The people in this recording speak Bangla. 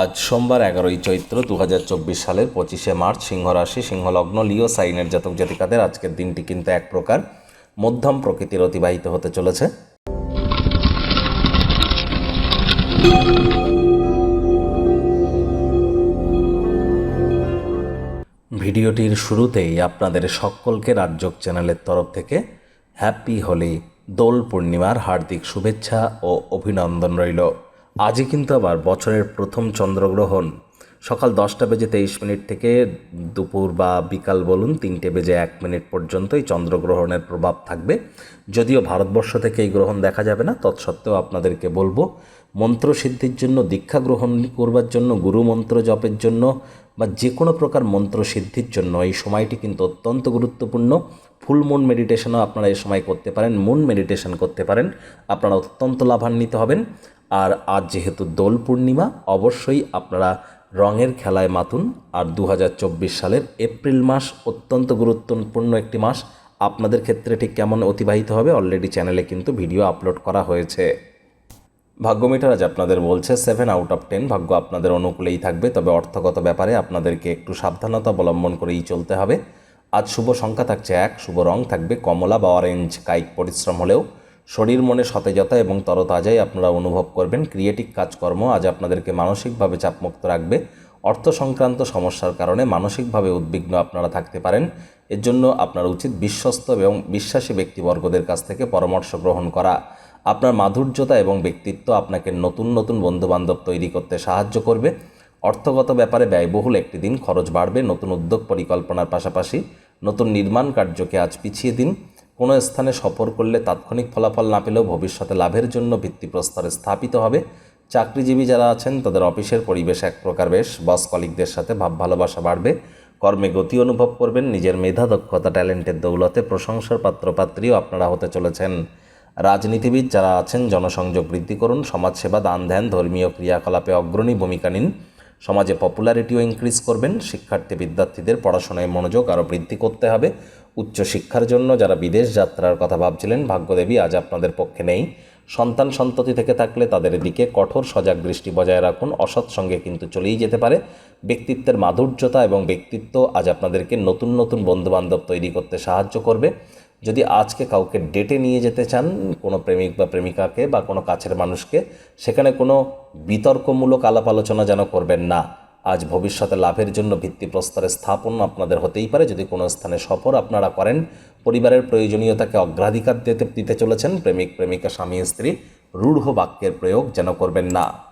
আজ সোমবার এগারোই চৈত্র দু হাজার চব্বিশ সালের পঁচিশে মার্চ সিংহ রাশি সিংহলগ্ন, লিও সাইনের জাতক জাতিকাদের আজকের দিনটি কিন্তু এক প্রকার মধ্যম প্রকৃতির অতিবাহিত হতে চলেছে। ভিডিওটির শুরুতেই আপনাদের সকলকে রাজ্যক চ্যানেলের তরফ থেকে হ্যাপি হোলি, দোল পূর্ণিমার হার্দিক শুভেচ্ছা ও অভিনন্দন রইল। আজই কিন্তু আবার বছরের প্রথম চন্দ্রগ্রহণ। সকাল দশটা বেজে তেইশ মিনিট থেকে দুপুর বা বিকাল বলুন তিনটে বেজে এক মিনিট পর্যন্ত এই চন্দ্রগ্রহণের প্রভাব থাকবে। যদিও ভারতবর্ষ থেকে এই গ্রহণ দেখা যাবে না, তৎসত্ত্বেও আপনাদেরকে বলব, মন্ত্রসিদ্ধির জন্য, দীক্ষা গ্রহণ করবার জন্য, গুরু মন্ত্র জপের জন্য বা যে কোনো প্রকার মন্ত্র সিদ্ধির জন্য এই সময়টি কিন্তু অত্যন্ত গুরুত্বপূর্ণ। ফুল মুন মেডিটেশনও আপনারা এই সময় করতে পারেন, মুন মেডিটেশন করতে পারেন। আপনারা অত্যন্ত লাভান্বিত হবেন। আর আজ যেহেতু দোল পূর্ণিমা, অবশ্যই আপনারা রঙের খেলায় মাতুন। আর দু হাজার চব্বিশ সালের এপ্রিল মাস অত্যন্ত গুরুত্বপূর্ণ একটি মাস। আপনাদের ক্ষেত্রে ঠিক কেমন অতিবাহিত হবে অলরেডি চ্যানেলে কিন্তু ভিডিও আপলোড করা হয়েছে। ভাগ্যমিটার আজ আপনাদের বলছে সেভেন আউট অফ টেন ভাগ্য আপনাদের অনুকূলেই থাকবে, তবে অর্থগত ব্যাপারে আপনাদেরকে একটু সাবধানতা অবলম্বন করেই চলতে হবে। আজ শুভ সংখ্যা থাকছে এক, শুভ রং থাকবে কমলা বা অরেঞ্জ কায়িক পরিশ্রম হলেও শরীর মনে সতেজতা এবং তরতাজাই আপনারা অনুভব করবেন। ক্রিয়েটিভ কাজকর্ম আজ আপনাদেরকে মানসিকভাবে চাপমুক্ত রাখবে। অর্থ সংক্রান্ত সমস্যার কারণে মানসিকভাবে উদ্বিগ্ন আপনারা থাকতে পারেন। এর জন্য আপনার উচিত বিশ্বস্ত এবং বিশ্বাসী ব্যক্তিবর্গদের কাছ থেকে পরামর্শ গ্রহণ করা। আপনার মাধুর্যতা এবং ব্যক্তিত্ব আপনাকে নতুন নতুন বন্ধুবান্ধব তৈরি করতে সাহায্য করবে। অর্থগত ব্যাপারে ব্যয়বহুল একটি দিন খরচ বাড়বে। নতুন উদ্যোগ পরিকল্পনার পাশাপাশি নতুন নির্মাণ কার্যকে আজ পিছিয়ে দিন। কোনো স্থানে সফর করলে তাৎক্ষণিক ফলাফল না পেলেও ভবিষ্যতে লাভের জন্য ভিত্তিপ্রস্তরে স্থাপিত হবে। চাকরিজীবী যারা আছেন, তাদের অফিসের পরিবেশ এক প্রকার বেশ। বস কলিকদের সাথে ভাব ভালোবাসা বাড়বে। কর্মে গতি অনুভব করবেন। নিজের মেধা, দক্ষতা, ট্যালেন্টের দৌলতে প্রশংসার পাত্রপাত্রীও আপনারা হতে চলেছেন। রাজনীতিবিদ যারা আছেন, জনসংযোগ বৃদ্ধি করুন। সমাজসেবা, দান ধ্যান, ধর্মীয় ক্রিয়াকলাপে অগ্রণী ভূমিকা নিন। সমাজে পপুলারিটিও ইনক্রিজ করবেন। শিক্ষার্থী, বিদ্যার্থীদের পড়াশোনায় মনোযোগ আরও বৃদ্ধি করতে হবে। উচ্চশিক্ষার জন্য যারা বিদেশ যাত্রার কথা ভাবছিলেন, ভাগ্যদেবী আজ আপনাদের পক্ষে নেই। সন্তান সন্ততি থেকে থাকলে তাদের দিকে কঠোর সজাগ দৃষ্টি বজায় রাখুন। অসৎ সঙ্গে কিন্তু চলেই যেতে পারে। ব্যক্তিত্বের মাধুর্যতা এবং ব্যক্তিত্ব আজ আপনাদেরকে নতুন নতুন বন্ধুবান্ধব তৈরি করতে সাহায্য করবে। যদি আজকে কাউকে ডেটে নিয়ে যেতে চান, কোনো প্রেমিক বা প্রেমিকাকে বা কোনো কাছের মানুষকে, সেখানে কোনো বিতর্কমূলক আলাপ আলোচনা যেন করবেন না। আজ ভবিষ্যতে লাভের জন্য ভিত্তিপ্রস্তরে স্থাপন আপনাদের হতেই পারে। যদি কোনো স্থানে সফর আপনারা করেন, পরিবারের প্রয়োজনীয়তাকে অগ্রাধিকার দিতে দিতে চলেছেন। প্রেমিক, প্রেমিকা, স্বামী, স্ত্রী, রূঢ় বাক্যের প্রয়োগ যেন করবেন না।